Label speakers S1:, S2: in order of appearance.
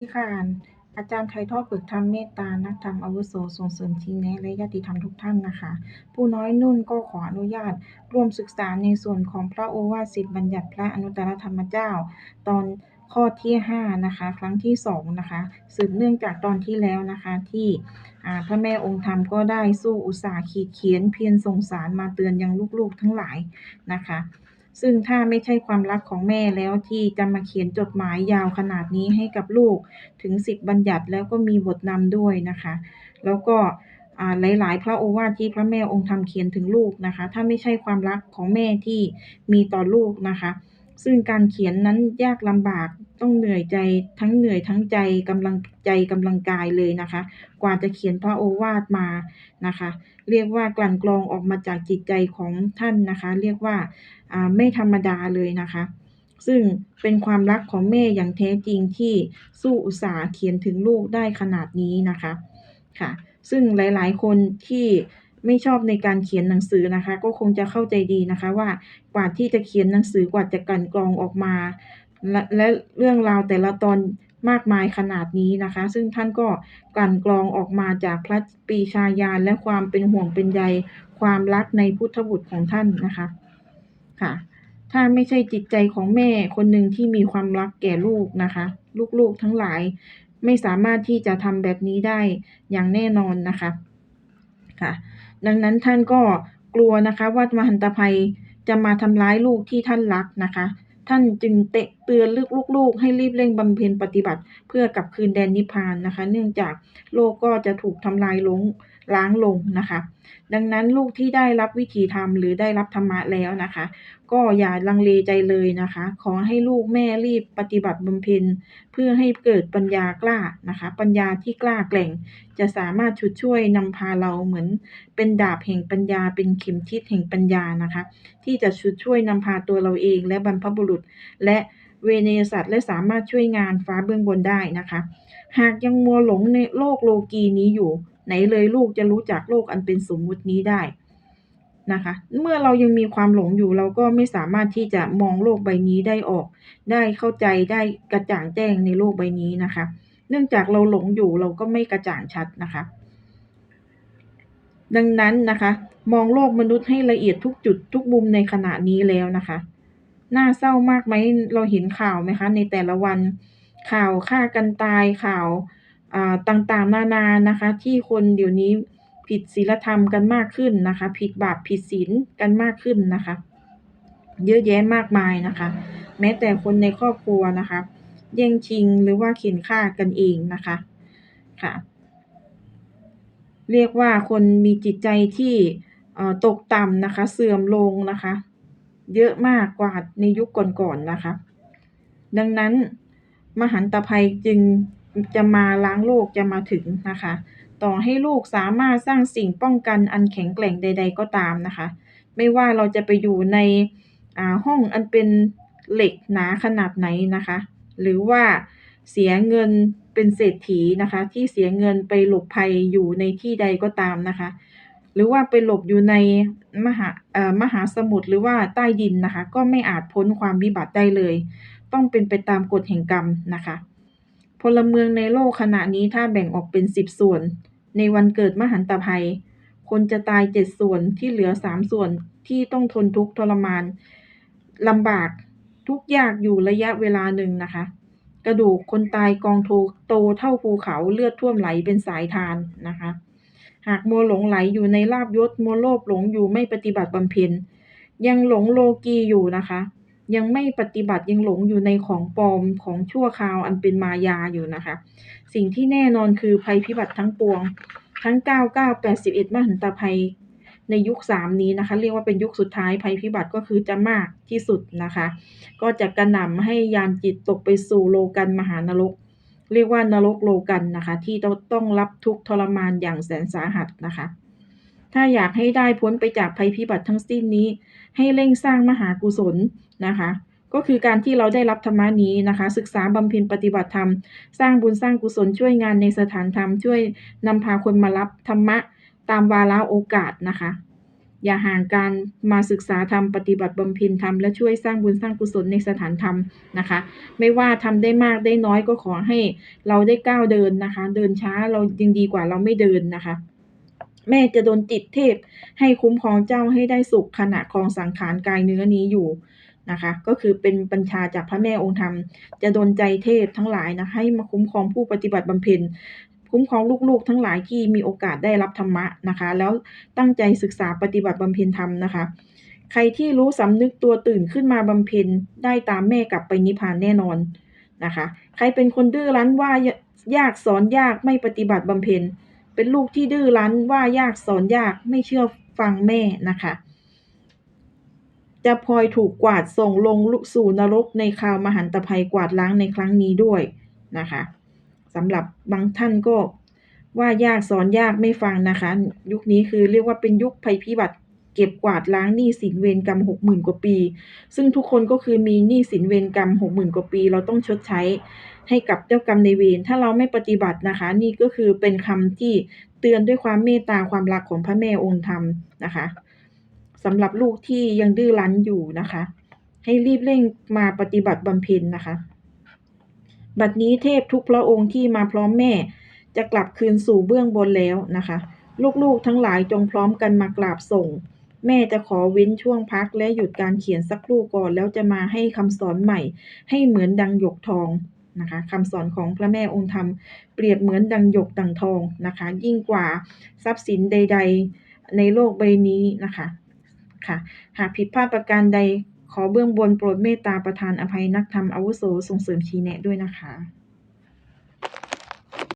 S1: ที่ค่ะ อาจารย์ไทยทอดฝึกธรรม เมตตา นักธรรมอาวุโส ส่งเสริมทีแนะ และญาติธรรมทุกท่านนะคะ ผู้น้อยนุ่นก็ขออนุญาตร่วมศึกษาในส่วนของพระโอวาทสิทธิบัญญัติพระอนุตตรธรรมเจ้า ตอนข้อที่ 5 นะคะ ครั้งที่ 2 นะคะ สืบเนื่องจากตอนที่แล้วนะคะที่พระแม่องค์ธรรมก็ได้สู้อุตสาห์ขีดเขียนเพียรส่งสารมาเตือนยังลูกๆทั้งหลายนะคะ ซึ่งถ้าไม่ใช่ความรักของแม่แล้วที่จะมาเขียนจดหมายยาวขนาดนี้ให้กับลูกถึงสิบบัญญัติแล้วก็มีบทนำด้วยนะคะ แล้วก็หลาย ๆ พระโอวาทที่พระแม่องค์ธรรมเขียนถึงลูกนะคะ ถ้าไม่ใช่ความรักของแม่ที่มีต่อลูกนะคะ ซึ่งการเขียนนั้นยากลำบากต้องเหนื่อยใจทั้งเหนื่อยทั้งใจกำลังใจกำลังกายเลยนะคะ กว่าจะเขียนพระโอวาทมานะคะ เรียกว่ากลั่นกรองออกมาจากจิตใจของท่านนะคะ เรียกว่าไม่ธรรมดาเลยนะคะ ซึ่งเป็นความรักของแม่อย่างแท้จริงที่สู้อุตสาห์เขียนถึงลูกได้ขนาดนี้นะคะค่ะ ซึ่งหลายๆ คนที่ ไม่ชอบในการเขียนหนังสือนะคะ ก็คงจะเข้าใจดีนะคะว่ากว่าที่จะเขียนหนังสือกว่าจะกลั่นกรองออกมาและและเรื่องราวแต่ละตอนมากมายขนาดนี้นะคะ ซึ่งท่านก็กลั่นกรองออกมาจากพระปีชาญาณและความเป็นห่วงเป็นใยความรักในพุทธบุตรของท่านนะคะค่ะ ถ้าไม่ใช่จิตใจของแม่คนหนึ่งที่มีความรักแก่ลูกนะคะ ลูกๆทั้งหลายไม่สามารถที่จะทำแบบนี้ได้อย่างแน่นอนนะคะค่ะ ดังนั้นท่านก็กลัวนะคะว่ามหันตภัยจะมาทำร้ายลูกที่ท่านรักนะคะ ท่านจึงเตะเตือนลูกๆ ให้รีบเร่งบำเพ็ญปฏิบัติ เพื่อกลับคืนแดนนิพพานนะคะ เนื่องจากโลกก็จะถูกทำลายลง ล้างลงนะคะ ดังนั้นลูกที่ได้รับวิถีธรรมหรือได้รับธรรมะแล้วนะคะ ก็อย่าลังเลใจเลยนะคะ ขอให้ลูกแม่รีบปฏิบัติบำเพ็ญเพื่อให้เกิดปัญญากล้านะคะ ปัญญาที่กล้าแกร่ง จะสามารถชุดช่วยนำพาเราเหมือน เป็นดาบแห่งปัญญา เป็นเข็มทิศแห่งปัญญานะคะ ที่จะชุดช่วยนำพาตัวเราเองและบรรพบุรุษ และเวเนยสัตว์และสามารถช่วยงานฟ้าเบื้องบนได้นะคะ หากยังมัวหลงในโลกโลกีนี้อยู่ ไหนเลยลูกจะรู้จักโลกอันเป็นสมมุตินี้ได้นะคะ เมื่อเรายังมีความหลงอยู่เราก็ไม่สามารถที่จะมองโลกใบนี้ได้ออก ได้เข้าใจได้กระจ่างแจ้งในโลกใบนี้นะคะ เนื่องจากเราหลงอยู่เราก็ไม่กระจ่างชัดนะคะ ดังนั้นนะคะ มองโลกมนุษย์ให้ละเอียดทุกจุดทุกมุมในขณะนี้แล้วนะคะน่าเศร้ามากไหมเราเห็นข่าวไหมคะ ในแต่ละวันข่าวฆ่ากันตายข่าว ต่างๆ นานานะคะ ที่คนเดี๋ยวนี้ผิดศีลธรรมกันมากขึ้นนะคะ ผิดบาปผิดศีลกันมากขึ้นนะคะ เยอะแยะมากมายนะคะ แม้แต่คนในครอบครัวนะคะ แย่งชิงหรือว่าเข็นฆ่ากันเองนะคะค่ะ เรียกว่าคนมีจิตใจที่ตกต่ำนะคะ เสื่อมลงนะคะ เยอะมากกว่าในยุคก่อนๆนนะคะ ดังนั้นมหันตภัยจึง จะมาล้างโลกจะมาถึงนะคะ ต่อให้ลูกสามารถสร้างสิ่งป้องกันอันแข็งแกร่งใด ๆ ก็ตามนะคะ ไม่ว่าเราจะไปอยู่ในห้องอันเป็นเหล็กหนาขนาดไหนนะคะ หรือว่าเสียเงินเป็นเศรษฐีนะคะ ที่เสียเงินไปหลบภัยอยู่ในที่ใดก็ตามนะคะ หรือว่าไปหลบอยู่ในมหาเอ่อมหาสมุทรหรือว่าใต้ดินนะคะ ก็ไม่อาจพ้นความวิบัติได้เลย ต้องเป็นไปตามกฎแห่งกรรมนะคะ พลเมืองในโลกขณะนี้ถ้าแบ่งออกเป็นสิบส่วน ในวันเกิดมหันตภัย คนจะตายเจ็ดส่วนที่เหลือสามส่วนที่ต้องทนทุกข์ทรมานลำบากทุกยากอยู่ระยะเวลาหนึ่งนะคะ กระดูกคนตายกองโทโตเท่าภูเขาเลือดท่วมไหลเป็นสายทานนะคะ หากมัวหลงไหลอยู่ในลาบยศมัวโลภหลงอยู่ไม่ปฏิบัติบำเพ็ญยังหลงโลกีอยู่นะคะ ยังไม่ปฏิบัติยังหลงอยู่ในของปลอมของชั่วคราวอันเป็นมายาอยู่นะคะ สิ่งที่แน่นอนคือภัยพิบัติทั้งปวง ทั้ง 99 81มหันตภัยในยุค 3 นี้นะคะ เรียกว่าเป็นยุคสุดท้ายภัยพิบัติก็คือจะมากที่สุดนะคะ ก็จะกระหน่ำให้ยานจิตตกไปสู่โลกันมหานรก เรียกว่านรกโลกันนะคะ ที่ต้องรับทุกทรมานอย่างแสนสาหัสนะคะ ถ้าอยากให้ได้พ้นไปจากภัยพิบัติทั้งสิ้นนี้ ให้เร่งสร้างมหากุศลนะคะ ก็คือการที่เราได้รับธรรมนี้นะคะ ศึกษาบำเพ็ญปฏิบัติธรรม สร้างบุญสร้างกุศลช่วยงานในสถานธรรม ช่วยนำพาคนมารับธรรมะตามวาระโอกาสนะคะ อย่าห่างการมาศึกษาธรรมปฏิบัติบำเพ็ญธรรมและช่วยสร้างบุญสร้างกุศลในสถานธรรมนะคะ ไม่ว่าทำได้มากได้น้อยก็ขอให้เราได้ก้าวเดินนะคะ เดินช้าเรายังดีกว่าเราไม่เดินนะคะ แม่จะโดนจิตเทพ ให้คุ้มครองเจ้าให้ได้สุขขณะครองสังขารกายเนื้อนี้อยู่นะคะ ก็คือเป็นบัญชาจากพระแม่องค์ธรรม จะโดนใจเทพทั้งหลายนะให้มาคุ้มครองผู้ปฏิบัติบำเพ็ญคุ้มครองลูกๆ ทั้งหลายที่มีโอกาสได้รับธรรมะนะคะ แล้วตั้งใจศึกษาปฏิบัติบำเพ็ญธรรมนะคะ ใครที่รู้สำนึกตัวตื่นขึ้นมาบำเพ็ญได้ตามแม่กลับไปนิพพานแน่นอนนะคะ ใครเป็นคนดื้อรั้นว่ายากสอนยากไม่ปฏิบัติบำเพ็ญ เป็นลูกที่ดื้อรั้นว่ายากสอนยากไม่เชื่อฟังแม่นะคะ จะพลอยถูกกวาดส่งลงสู่นรกในคราวมหันตภัยกวาดล้างในครั้งนี้ด้วยนะคะสำหรับบางท่านก็ว่ายากสอนยากไม่ฟังนะคะ ยุคนี้คือเรียกว่าเป็นยุคภัยพิบัติเก็บกวาดล้างหนี้สินเวรกรรมหกหมื่นกว่าปี ซึ่งทุกคนก็คือมีหนี้สินเวรกรรมหกหมื่นกว่าปี เราต้องชดใช้ ให้กับเจ้ากรรมในเวรถ้าเราไม่ปฏิบัตินะคะ นี่ก็คือเป็นคำที่เตือนด้วยความเมตตาความรักของพระแม่องค์ธรรมนะคะสำหรับลูกที่ยังดื้อรั้นอยู่นะคะ ให้รีบเร่งมาปฏิบัติบำเพ็ญนะคะ บัดนี้เทพทุกพระองค์ที่มาพร้อมแม่ จะกลับคืนสู่เบื้องบนแล้วนะคะ ลูกๆทั้งหลายจงพร้อมกันมากราบส่งแม่จะขอเว้นช่วงพักและหยุดการเขียนสักครู่ก่อน แล้วจะมาให้คำสอนใหม่ ให้เหมือนดังหยกทอง นะคะคำสอนของพระแม่องค์ธรรมเปรียบเหมือนดังหยกดังทองนะคะ ยิ่งกว่าทรัพย์สินใด ๆในโลกใบนี้นะคะค่ะหากผิดพลาดประการใดขอเบื้องบนโปรดเมตตาประทานอภัยนักธรรมอาวุโสส่งเสริมชี้แนะด้วยนะคะ